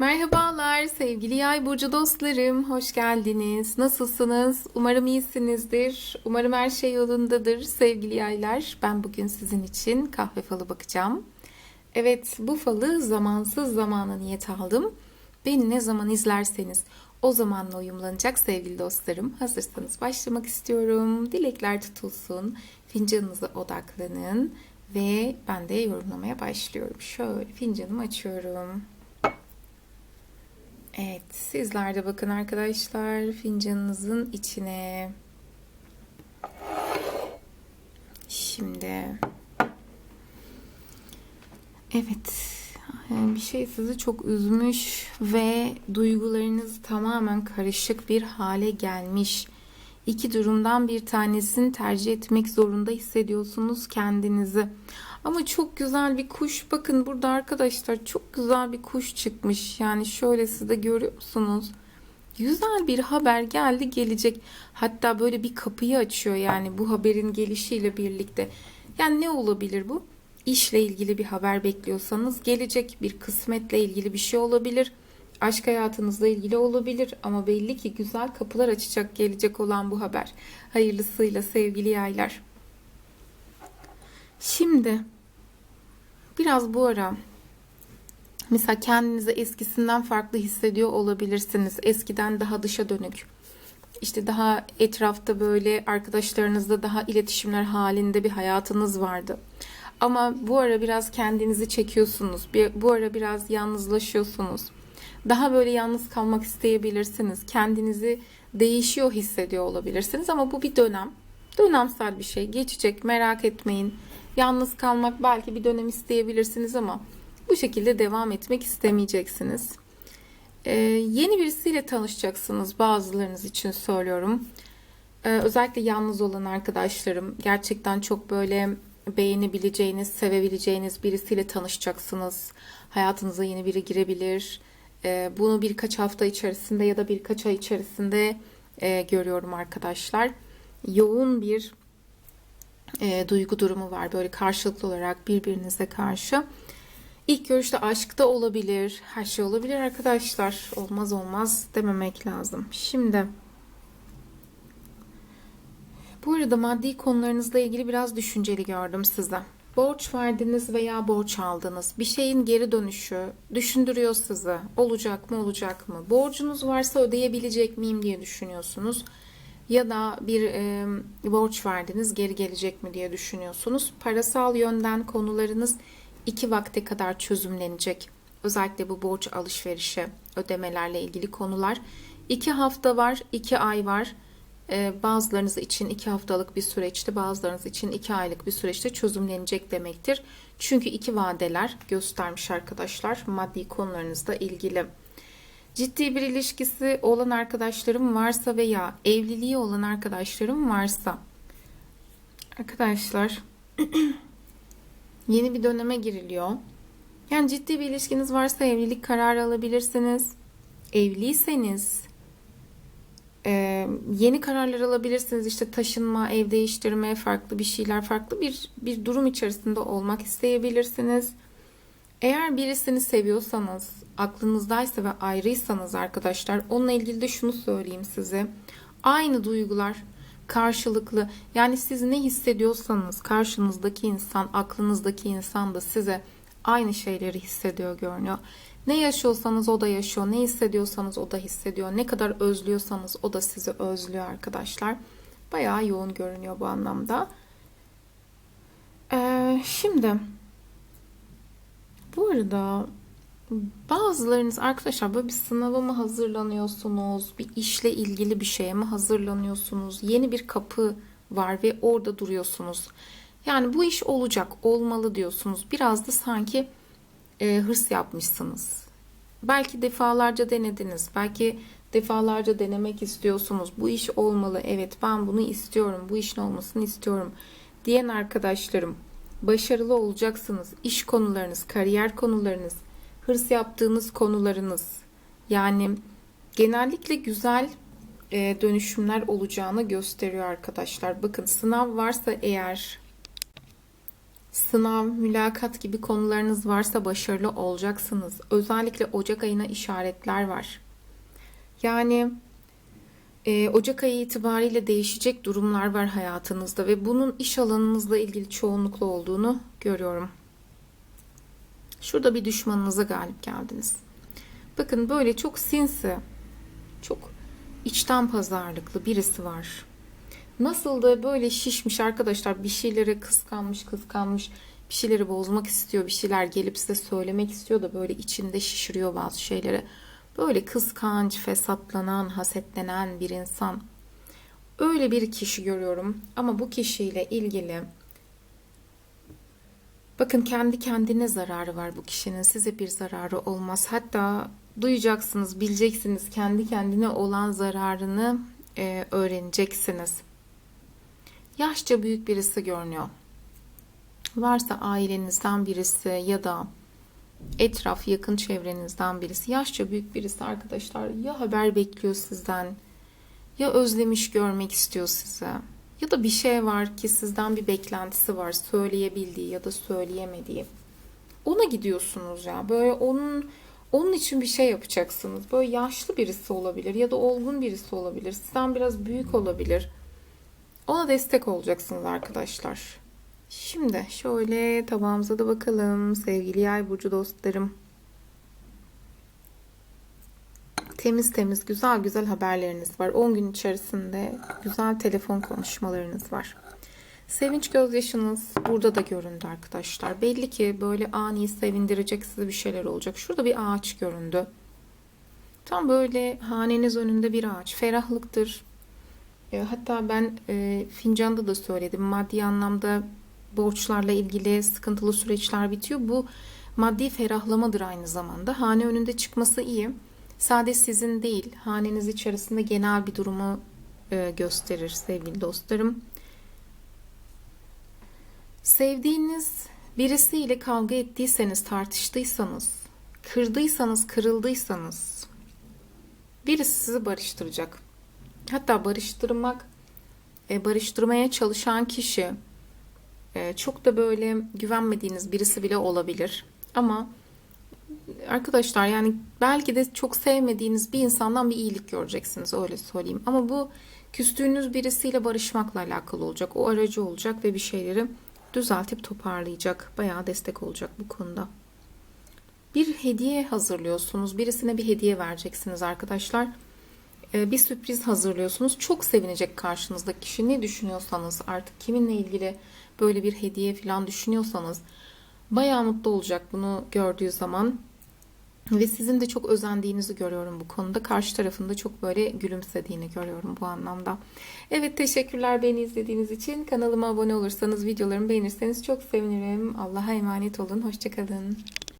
Merhabalar sevgili yay burcu dostlarım. Hoş geldiniz. Nasılsınız? Umarım iyisinizdir. Umarım her şey yolundadır sevgili yaylar. Ben bugün sizin için kahve falı bakacağım. Evet bu falı zamansız zamana niyet aldım. Beni ne zaman izlerseniz o zamanla uyumlanacak sevgili dostlarım. Hazırsanız başlamak istiyorum. Dilekler tutulsun. Fincanınıza odaklanın. Ve ben de yorumlamaya başlıyorum. Şöyle fincanımı açıyorum. Evet, sizler de bakın arkadaşlar fincanınızın içine. Şimdi evet bir şey sizi çok üzmüş ve duygularınız tamamen karışık bir hale gelmiş. İki durumdan bir tanesini tercih etmek zorunda hissediyorsunuz kendinizi. Ama çok güzel bir kuş. Bakın burada arkadaşlar çok güzel bir kuş çıkmış. Yani şöyle siz de görüyorsunuz. Güzel bir haber geldi gelecek. Hatta böyle bir kapıyı açıyor yani bu haberin gelişiyle birlikte. Yani ne olabilir bu? İşle ilgili bir haber bekliyorsanız gelecek bir kısmetle ilgili bir şey olabilir. Aşk hayatınızla ilgili olabilir ama belli ki güzel kapılar açacak gelecek olan bu haber. Hayırlısıyla sevgili yaylar. Şimdi biraz bu ara mesela kendinizi eskisinden farklı hissediyor olabilirsiniz. Eskiden daha dışa dönük. İşte daha etrafta böyle arkadaşlarınızla daha iletişimler halinde bir hayatınız vardı. Ama bu ara biraz kendinizi çekiyorsunuz. Bu ara biraz yalnızlaşıyorsunuz. Daha böyle yalnız kalmak isteyebilirsiniz. Kendinizi değişiyor hissediyor olabilirsiniz ama bu bir dönem. Dönemsel bir şey. Geçecek merak etmeyin. Yalnız kalmak belki bir dönem isteyebilirsiniz ama bu şekilde devam etmek istemeyeceksiniz. Ee, yeni birisiyle tanışacaksınız bazılarınız için söylüyorum. Ee, özellikle yalnız olan arkadaşlarım gerçekten çok böyle beğenebileceğiniz, sevebileceğiniz birisiyle tanışacaksınız. Hayatınıza yeni biri girebilir. Ee, bunu birkaç hafta içerisinde ya da birkaç ay içerisinde e, görüyorum arkadaşlar. Yoğun bir e, duygu durumu var. Böyle karşılıklı olarak birbirinize karşı. İlk görüşte aşkta olabilir. Her şey olabilir arkadaşlar. Olmaz olmaz dememek lazım. Şimdi bu arada maddi konularınızla ilgili biraz düşünceli gördüm size. Borç verdiniz veya borç aldınız. Bir şeyin geri dönüşü düşündürüyor sizi. Olacak mı olacak mı? Borcunuz varsa ödeyebilecek miyim diye düşünüyorsunuz. Ya da bir e, borç verdiniz geri gelecek mi diye düşünüyorsunuz. Parasal yönden konularınız iki vakte kadar çözümlenecek. Özellikle bu borç alışverişi, ödemelerle ilgili konular. iki hafta var, iki ay var. Ee, bazılarınız için iki haftalık bir süreçte, bazılarınız için iki aylık bir süreçte çözümlenecek demektir. Çünkü iki vadeler göstermiş arkadaşlar maddi konularınızla ilgili. Ciddi bir ilişkisi olan arkadaşlarım varsa veya evliliği olan arkadaşlarım varsa arkadaşlar yeni bir döneme giriliyor. Yani ciddi bir ilişkiniz varsa evlilik kararı alabilirsiniz. Evliyseniz ee, yeni kararlar alabilirsiniz. İşte taşınma, ev değiştirme, farklı bir şeyler, farklı bir bir durum içerisinde olmak isteyebilirsiniz. Eğer birisini seviyorsanız, aklınızdaysa ve ayrıysanız arkadaşlar, onunla ilgili de şunu söyleyeyim size. Aynı duygular karşılıklı. Yani siz ne hissediyorsanız karşınızdaki insan, aklınızdaki insan da size aynı şeyleri hissediyor görünüyor. Ne yaşıyorsanız o da yaşıyor. Ne hissediyorsanız o da hissediyor. Ne kadar özlüyorsanız o da sizi özlüyor arkadaşlar. Bayağı yoğun görünüyor bu anlamda. Ee, şimdi bu arada bazılarınız arkadaşlar böyle bir sınava mı hazırlanıyorsunuz? Bir işle ilgili bir şeye mi hazırlanıyorsunuz? Yeni bir kapı var ve orada duruyorsunuz. Yani bu iş olacak, olmalı diyorsunuz. Biraz da sanki e, hırs yapmışsınız. Belki defalarca denediniz. Belki defalarca denemek istiyorsunuz. Bu iş olmalı. Evet ben bunu istiyorum. Bu işin olmasını istiyorum. Diyen arkadaşlarım başarılı olacaksınız. İş konularınız, kariyer konularınız, hırs yaptığınız konularınız. Yani genellikle güzel e, dönüşümler olacağını gösteriyor arkadaşlar. Bakın sınav varsa eğer sınav, mülakat gibi konularınız varsa başarılı olacaksınız. Özellikle Ocak ayına işaretler var. Yani e, Ocak ayı itibariyle değişecek durumlar var hayatınızda ve bunun iş alanınızla ilgili çoğunlukla olduğunu görüyorum. Şurada bir düşmanınıza galip geldiniz. Bakın böyle çok sinsi, çok içten pazarlıklı birisi var. Nasıl da böyle şişmiş arkadaşlar bir şeyleri kıskanmış kıskanmış bir şeyleri bozmak istiyor bir şeyler gelip size söylemek istiyor da böyle içinde şişiriyor bazı şeyleri. Böyle kıskanç, fesatlanan, hasetlenen bir insan. Öyle bir kişi görüyorum ama bu kişiyle ilgili bakın kendi kendine zararı var bu kişinin size bir zararı olmaz. Hatta duyacaksınız, bileceksiniz kendi kendine olan zararını e, öğreneceksiniz. Yaşça büyük birisi görünüyor. Varsa ailenizden birisi ya da etraf yakın çevrenizden birisi yaşça büyük birisi arkadaşlar ya haber bekliyor sizden ya özlemiş görmek istiyor size ya da bir şey var ki sizden bir beklentisi var söyleyebildiği ya da söyleyemediği. Ona gidiyorsunuz ya böyle onun onun için bir şey yapacaksınız. Böyle yaşlı birisi olabilir ya da olgun birisi olabilir sizden biraz büyük olabilir ona destek olacaksınız arkadaşlar Şimdi şöyle tabağımıza da bakalım sevgili yay burcu dostlarım. Temiz temiz güzel güzel haberleriniz var. 10 gün içerisinde güzel telefon konuşmalarınız var. Sevinç gözyaşınız burada da göründü arkadaşlar. Belli ki böyle ani sevindirecek size bir şeyler olacak. Şurada bir ağaç göründü. Tam böyle haneniz önünde bir ağaç. Ferahlıktır. E, Hatta ben e, fincanda da söyledim. Maddi anlamda borçlarla ilgili sıkıntılı süreçler bitiyor. Bu maddi ferahlamadır aynı zamanda. Hane önünde çıkması iyi. Sadece sizin değil, haneniz içerisinde genel bir durumu e, gösterir sevgili dostlarım. Sevdiğiniz birisiyle kavga ettiyseniz, tartıştıysanız, kırdıysanız, kırıldıysanız birisi sizi barıştıracak. Hatta barıştırmak, e, barıştırmaya çalışan kişi ee, çok da böyle güvenmediğiniz birisi bile olabilir. Ama arkadaşlar yani belki de çok sevmediğiniz bir insandan bir iyilik göreceksiniz öyle söyleyeyim. Ama bu küstüğünüz birisiyle barışmakla alakalı olacak. O aracı olacak ve bir şeyleri düzeltip toparlayacak. Bayağı destek olacak bu konuda. Bir hediye hazırlıyorsunuz. Birisine bir hediye vereceksiniz arkadaşlar. Ee, bir sürpriz hazırlıyorsunuz. Çok sevinecek karşınızdaki kişi. Ne düşünüyorsanız artık kiminle ilgili böyle bir hediye falan düşünüyorsanız bayağı mutlu olacak bunu gördüğü zaman. Ve sizin de çok özendiğinizi görüyorum bu konuda. Karşı tarafında çok böyle gülümsediğini görüyorum bu anlamda. Evet teşekkürler beni izlediğiniz için. Kanalıma abone olursanız, videolarımı beğenirseniz çok sevinirim. Allah'a emanet olun. Hoşçakalın.